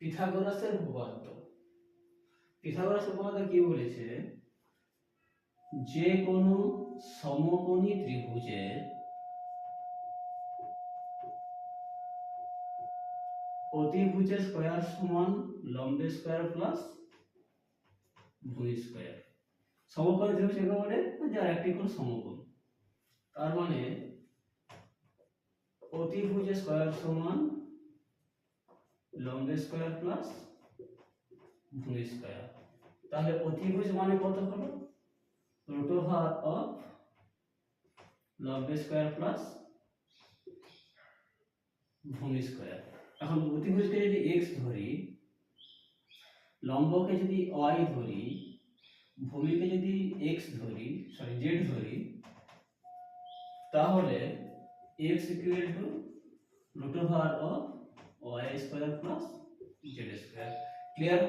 পিথাগোরাসের উপপাদ্য। পিথাগোরাস উপপাদ্য কি বলেছে? যে কোনো সমকোণী ত্রিভুজের অতিভুজের স্কয়ার সমান লম্বের স্কয়ার প্লাস ভূমি স্কয়ার। সমকোণী ত্রিভুজ কাকে বলে যার একটি কোণ সমকোণ। তার মানে অতিভুজের স্কয়ার সমান লম্বের স্কয়ার প্লাস ভূমি স্কয়ার তাহলে অতিভুজ মানে কত হলো? রুট ওভার অফ লম্বের স্কয়ার প্লাস ভূমি স্কয়ার এখন অতিভুজকে যদি এক্স ধরি, লম্বকে যদি ওয়াই ধরি, ভূমিকে যদি এক্স ধরি সরি জেড ধরি, তাহলে x equal to root of y square plus z square clear